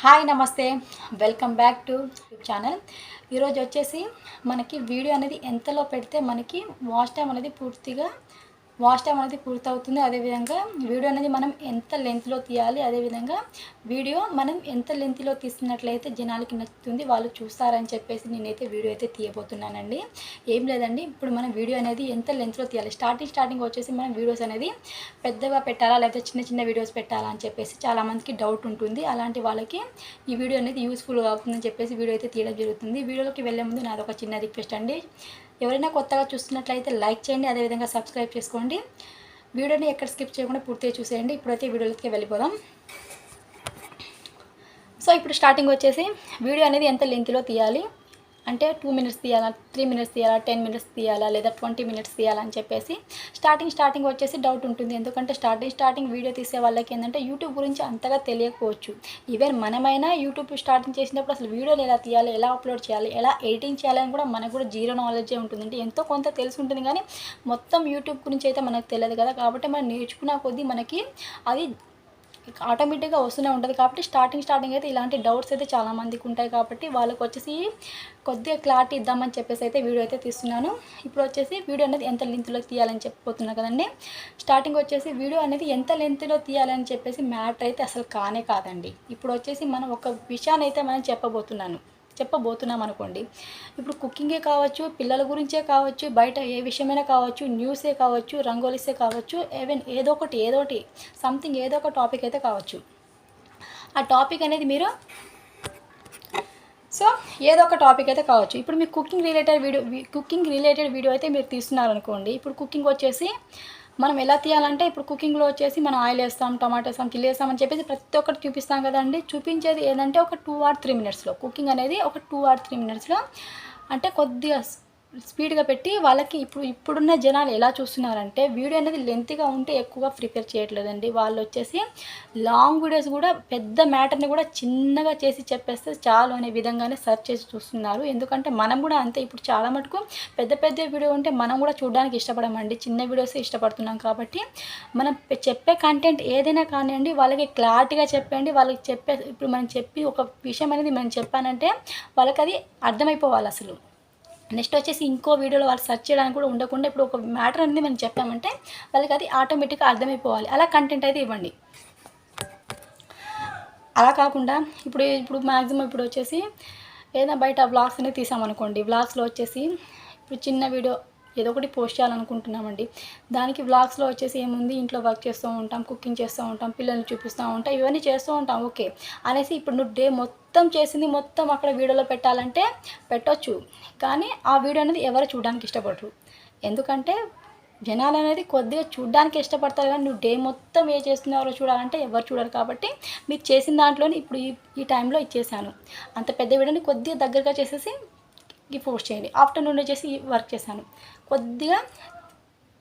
Hi నమస్తే. Welcome back to YouTube channel. ఈరోజు వచ్చేసి మనకి వీడియో అనేది ఎంతలో పెడితే మనకి వాచ్ టైం అనేది పూర్తిగా వాచ్ టైం అనేది పూర్తవుతుంది. అదేవిధంగా వీడియో అనేది మనం ఎంత లెంత్లో తీయాలి అదేవిధంగా వీడియో మనం ఎంత లెంత్లో తీస్తున్నట్లయితే జనాలకి నచ్చుతుంది వాళ్ళు చూస్తారని చెప్పేసి నేనైతే వీడియో అయితే తీయబోతున్నానండి. ఏం లేదండి ఇప్పుడు మనం వీడియో అనేది ఎంత లెంత్లో తీయాలి స్టార్టింగ్ స్టార్టింగ్ వచ్చేసి మనం వీడియోస్ అనేది పెద్దగా పెట్టాలా లేకపోతే చిన్న చిన్న వీడియోస్ పెట్టాలా అని చెప్పేసి చాలామందికి డౌట్ ఉంటుంది. అలాంటి వాళ్ళకి ఈ వీడియో అనేది యూస్ఫుల్గా అవుతుందని చెప్పేసి వీడియో అయితే తీయడం జరుగుతుంది. వీడియోలోకి వెళ్ళే ముందు నాది ఒక చిన్న రిక్వెస్ట్ అండి. ఎవరైనా కొత్తగా చూస్తున్నట్లయితే లైక్ చేయండి అదేవిధంగా సబ్స్క్రైబ్ చేసుకోండి. వీడియోని ఎక్కడ స్కిప్ చేయకుండా పూర్తిగా చూసేయండి. ఇప్పుడైతే వీడియోలకి వెళ్ళిపోదాం. సో ఇప్పుడు స్టార్టింగ్ వచ్చేసి వీడియో అనేది ఎంత లెంత్లో తీయాలి? అంటే టూ మినిట్స్ తీయాలా త్రీ మినిట్స్ తీయాలా టెన్ మినిట్స్ తీయాలా లేదా ట్వంటీ మినిట్స్ తీయాలా అని చెప్పేసి స్టార్టింగ్ స్టార్టింగ్ వచ్చేసి డౌట్ ఉంటుంది. ఎందుకంటే స్టార్టింగ్ స్టార్టింగ్ వీడియో తీసే వాళ్ళకి ఏంటంటే యూట్యూబ్ గురించి అంతగా తెలియకపోవచ్చు. ఈవెన్ మనమైనా యూట్యూబ్ స్టార్టింగ్ చేసినప్పుడు అసలు వీడియోలు ఎలా తీయాలి ఎలా అప్లోడ్ చేయాలి ఎలా ఎడిటింగ్ చేయాలని కూడా మనకు కూడా జీరో నాలెడ్జే ఉంటుంది. అంటే ఎంతో కొంత తెలిసి ఉంటుంది కానీ మొత్తం యూట్యూబ్ గురించి అయితే మనకు తెలియదు కదా. కాబట్టి మనం నేర్చుకున్న కొద్దీ మనకి అది ఆటోమేటిక్గా వస్తూనే ఉంటుంది. కాబట్టి స్టార్టింగ్ స్టార్టింగ్ అయితే ఇలాంటి డౌట్స్ అయితే చాలామందికి ఉంటాయి కాబట్టి వాళ్ళకి వచ్చేసి కొద్దిగా క్లారిటీ ఇద్దామని చెప్పేసి అయితే వీడియో అయితే తీస్తున్నాను. ఇప్పుడు వచ్చేసి వీడియో అనేది ఎంత లెంత్లో తీయాలని చెప్పిపోతున్నా కదండి. స్టార్టింగ్ వచ్చేసి వీడియో అనేది ఎంత లెంత్లో తీయాలని చెప్పేసి మ్యాటర్ అయితే అసలు కానే కాదండి. ఇప్పుడు వచ్చేసి మనం ఒక విషయాన్ని అయితే మనం చెప్పబోతున్నాను. చెప్పబోతున్నాం అనుకోండి ఇప్పుడు కుకింగే కావచ్చు పిల్లల గురించే కావచ్చు బయట ఏ విషయమైనా కావచ్చు న్యూసే కావచ్చు రంగోలీసే కావచ్చు ఈవెన్ ఏదో ఒకటి ఏదో ఒకటి సంథింగ్ ఏదో ఒక టాపిక్ అయితే కావచ్చు. ఆ టాపిక్ అనేది మీరు సో ఏదో ఒక టాపిక్ అయితే కావచ్చు. ఇప్పుడు మీకు cooking related video cooking related video అయితే మీరు తీస్తున్నారనుకోండి. ఇప్పుడు కుకింగ్ వచ్చేసి మనం ఎలా తీయాలంటే ఇప్పుడు కుకింగ్లో వచ్చేసి మనం ఆయిల్ వేస్తాం టమాటో వేస్తాం కిల్లి వేస్తాం అని చెప్పేసి ప్రతి ఒక్కటి చూపిస్తాం కదండి. చూపించేది ఏంటంటే ఒక టూ ఆర్ త్రీ మినిట్స్లో కుకింగ్ అనేది ఒక టూ ఆర్ త్రీ మినిట్స్లో అంటే కొద్దిగా స్పీడ్గా పెట్టి వాళ్ళకి ఇప్పుడు ఇప్పుడున్న జనాలు ఎలా చూస్తున్నారంటే వీడియో అనేది లెంత్గా ఉంటే ఎక్కువగా ప్రిపేర్ చేయట్లేదండి. వాళ్ళు వచ్చేసి లాంగ్ వీడియోస్ కూడా పెద్ద మ్యాటర్ని కూడా చిన్నగా చేసి చెప్పేస్తే చాలు అనే విధంగానే సర్చ్ చేసి చూస్తున్నారు. ఎందుకంటే మనం కూడా అంతే ఇప్పుడు చాలా మటుకు పెద్ద పెద్ద వీడియో ఉంటే మనం కూడా చూడడానికి ఇష్టపడమండి. చిన్న వీడియోస్ ఇష్టపడుతున్నాం కాబట్టి మనం చెప్పే కంటెంట్ ఏదైనా కానివ్వండి వాళ్ళకి క్లారిటీగా చెప్పండి వాళ్ళకి చెప్పే ఇప్పుడు మనం చెప్పి ఒక విషయం అనేది మనం చెప్పానంటే వాళ్ళకి అది అర్థమైపోవాలి అసలు. నెక్స్ట్ వచ్చేసి ఇంకో వీడియోలో వాళ్ళు సెర్చ్ చేయడానికి కూడా ఉండకుండా ఇప్పుడు ఒక మ్యాటర్ అనేది మనం చెప్పామంటే వాళ్ళకి అది ఆటోమేటిక్గా అర్థమైపోవాలి. అలా కంటెంట్ అయితే ఇవ్వండి. అలా కాకుండా ఇప్పుడు ఇప్పుడు మ్యాక్సిమం ఇప్పుడు వచ్చేసి ఏదైనా బయట బ్లాగ్స్ అనేది తీసామనుకోండి. బ్లాగ్స్లో వచ్చేసి ఇప్పుడు చిన్న వీడియో ఏదో ఒకటి పోస్ట్ చేయాలనుకుంటున్నామండి. దానికి వ్లాగ్స్లో వచ్చేసి ఏముంది? ఇంట్లో వర్క్ చేస్తూ ఉంటాం కుకింగ్ చేస్తూ ఉంటాం పిల్లల్ని చూపిస్తూ ఉంటాం ఇవన్నీ చేస్తూ ఉంటాం. ఓకే. అనేసి ఇప్పుడు నువ్వు డే మొత్తం చేసింది మొత్తం అక్కడ వీడియోలో పెట్టాలంటే పెట్టొచ్చు. కానీ ఆ వీడియో అనేది ఎవరు చూడడానికి ఇష్టపడరు. ఎందుకంటే జనాలు అనేది కొద్దిగా చూడడానికి ఇష్టపడతారు కానీ నువ్వు డే మొత్తం ఏ చేస్తున్నారో చూడాలంటే ఎవరు చూడరు కాబట్టి మీరు చేసిన దాంట్లోనే ఇప్పుడు ఈ ఈ టైంలో ఇచ్చేసాను అంత పెద్ద వీడియోని కొద్దిగా దగ్గరగా చేసేసి ఈ పోస్ట్ చేయండి. ఆఫ్టర్నూన్ వచ్చేసి వర్క్ చేశాను కొద్దిగా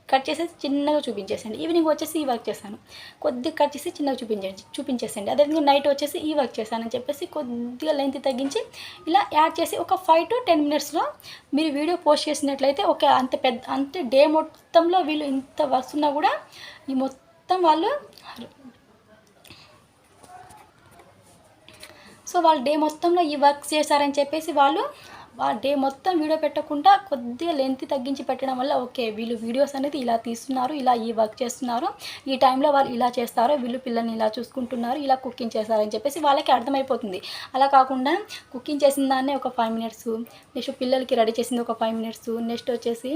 కట్ చేసేసి చిన్నగా చూపించేసండి ఈవినింగ్ వచ్చేసి ఈ వర్క్ చేశాను కొద్దిగా కట్ చేసి చిన్నగా చూపించండి. చూపించేసండి అదేవిధంగా నైట్ వచ్చేసి ఈ వర్క్ చేశానని చెప్పేసి కొద్దిగా లెంత్ తగ్గించి ఇలా యాడ్ చేసి ఒక ఫైవ్ టు టెన్ మినిట్స్లో మీరు వీడియో పోస్ట్ చేసినట్లయితే ఒక అంత పెద్ద అంటే డే మొత్తంలో వీళ్ళు ఇంత వర్క్స్ ఉన్నా కూడా ఈ మొత్తం వాళ్ళు సో వాళ్ళు డే మొత్తంలో ఈ వర్క్ చేశారని చెప్పేసి వాళ్ళు డే మొత్తం వీడియో పెట్టకుండా కొద్దిగా లెంత్ తగ్గించి పెట్టడం వల్ల ఓకే వీళ్ళు వీడియోస్ అనేది ఇలా తీస్తున్నారు ఇలా ఈ వర్క్ చేస్తున్నారు ఈ టైంలో వాళ్ళు ఇలా చేస్తారు వీళ్ళు పిల్లల్ని ఇలా చూసుకుంటున్నారు ఇలా కుకింగ్ చేస్తారని చెప్పేసి వాళ్ళకి అర్థమైపోతుంది. అలా కాకుండా కుకింగ్ చేసిన దాన్నే ఒక ఫైవ్ మినిట్స్ నెక్స్ట్ పిల్లలకి రెడీ చేసింది ఒక ఫైవ్ మినిట్స్ నెక్స్ట్ వచ్చేసి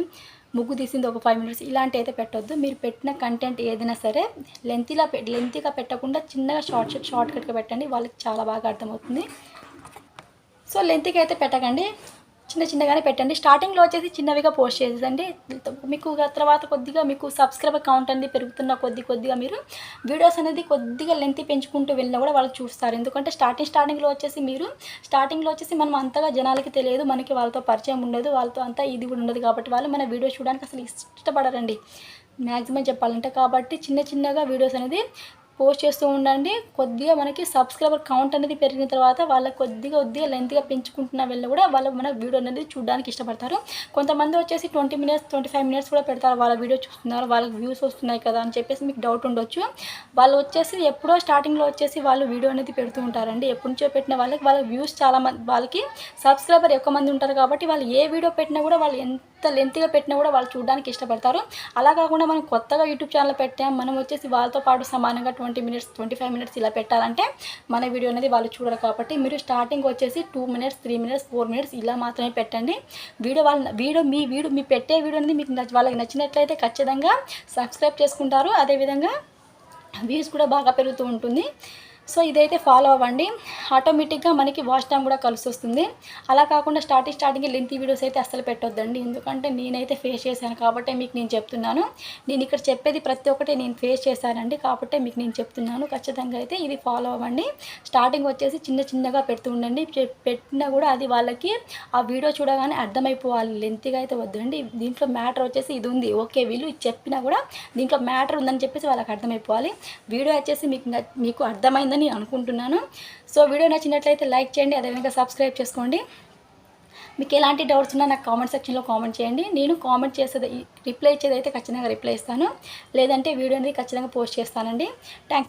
ముగ్గు తీసింది ఒక ఫైవ్ మినిట్స్ ఇలాంటి అయితే పెట్టొద్దు. మీరు పెట్టిన కంటెంట్ ఏదైనా సరే లెంతీలా లెంతీగా పెట్టకుండా చిన్నగా షార్ట్ షార్ట్ కట్గా పెట్టండి వాళ్ళకి చాలా బాగా అర్థమవుతుంది. సో లెంత్కి అయితే పెట్టకండి. చిన్న చిన్నగానే పెట్టండి. స్టార్టింగ్లో వచ్చేసి చిన్నవిగా పోస్ట్ చేసేదండి మీకు తర్వాత కొద్దిగా మీకు సబ్స్క్రైబర్ కౌంట్ అనేది పెరుగుతున్న కొద్ది కొద్దిగా మీరు వీడియోస్ అనేది కొద్దిగా లెంత్ పెంచుకుంటూ వెళ్ళినా కూడా వాళ్ళు చూస్తారు. ఎందుకంటే స్టార్టింగ్ స్టార్టింగ్లో వచ్చేసి మీరు స్టార్టింగ్లో వచ్చేసి మనం అంతగా జనాలకి తెలియదు. మనకి వాళ్ళతో పరిచయం ఉండదు. వాళ్ళతో అంతా ఇది కూడా ఉండదు కాబట్టి వాళ్ళు మన వీడియో చూడడానికి అసలు ఇష్టపడరండి. మ్యాక్సిమం చెప్పాలంటే కాబట్టి చిన్న చిన్నగా వీడియోస్ అనేది పోస్ట్ చేస్తూ ఉండండి. కొద్దిగా మనకి సబ్స్క్రైబర్ కౌంట్ అనేది పెరిగిన తర్వాత వాళ్ళకి కొద్దిగా కొద్దిగా లెంత్గా పెంచుకుంటున్న వెళ్ళి కూడా వాళ్ళు మన వీడియో అనేది చూడడానికి ఇష్టపడతారు. కొంతమంది వచ్చేసి twenty minutes twenty five minutes కూడా పెడతారు. వాళ్ళ వీడియో చూస్తున్నారు వాళ్ళకి వ్యూస్ వస్తున్నాయి కదా అని చెప్పేసి మీకు డౌట్ ఉండొచ్చు. వాళ్ళు వచ్చేసి ఎప్పుడో స్టార్టింగ్లో వచ్చేసి వాళ్ళు వీడియో అనేది పెడుతూ ఉంటారండి. ఎప్పటి నుంచో పెట్టిన వాళ్ళకి వాళ్ళ వ్యూస్ చాలా మంది వాళ్ళకి సబ్స్క్రైబర్ ఎక్కువ మంది ఉంటారు కాబట్టి వాళ్ళు ఏ వీడియో పెట్టినా కూడా వాళ్ళు ఎంత లెంత్గా పెట్టినా కూడా వాళ్ళు చూడడానికి ఇష్టపడతారు. అలా కాకుండా మనం కొత్తగా యూట్యూబ్ ఛానల్ పెట్టాం మనం వచ్చేసి వాళ్ళతో పాటు సమానంగా twenty twenty minutes twenty five minutes ఇలా పెట్టాలంటే మన వీడియో అనేది వాళ్ళు చూడరు కాబట్టి మీరు స్టార్టింగ్ వచ్చేసి two minutes three minutes four minutes ఇలా మాత్రమే పెట్టండి. వీడియో వాళ్ళ వీడియో మీ వీడియో మీ పెట్టే వీడియో అనేది మీకు నచ్చి వాళ్ళకి నచ్చినట్లయితే ఖచ్చితంగా సబ్స్క్రైబ్ చేసుకుంటారు. అదేవిధంగా వ్యూస్ కూడా బాగా పెరుగుతూ ఉంటుంది. సో ఇదైతే ఫాలో అవ్వండి. ఆటోమేటిక్గా మనకి వాచ్ టైం కూడా కలిసి వస్తుంది అలా కాకుండా స్టార్టింగ్ స్టార్టింగ్ లెంత్ వీడియోస్ అయితే అస్సలు పెట్టొద్దండి. ఎందుకంటే నేనైతే ఫేస్ చేశాను కాబట్టి మీకు నేను చెప్తున్నాను. నేను ఇక్కడ చెప్పేది ప్రతి ఒక్కటి నేను ఫేస్ చేశానండి కాబట్టి మీకు నేను చెప్తున్నాను. ఖచ్చితంగా అయితే ఇది ఫాలో అవ్వండి. స్టార్టింగ్ వచ్చేసి చిన్న చిన్నగా పెడుతూ ఉండండి. పెట్టినా కూడా అది వాళ్ళకి ఆ వీడియో చూడగానే అర్థమైపోవాలి. లెంత్గా అయితే వద్దండి. దీంట్లో మ్యాటర్ వచ్చేసి ఇది ఉంది. ఓకే వీళ్ళు ఇది చెప్పినా కూడా దీంట్లో మ్యాటర్ ఉందని చెప్పేసి వాళ్ళకి అర్థమైపోవాలి. వీడియో వచ్చేసి మీకు మీకు అర్థమైందని అనుకుంటున్నాను. సో వీడియో నచ్చినట్లయితే లైక్ చేయండి అదేవిధంగా సబ్స్క్రైబ్ చేసుకోండి. మీకు ఎలాంటి డౌట్స్ ఉన్నా నాకు కామెంట్ సెక్షన్లో కామెంట్ చేయండి. నేను కామెంట్ చేసేది రిప్లై ఇచ్చేది అయితే ఖచ్చితంగా రిప్లై ఇస్తాను. లేదంటే వీడియోని ఖచ్చితంగా పోస్ట్ చేస్తానండి. థ్యాంక్స్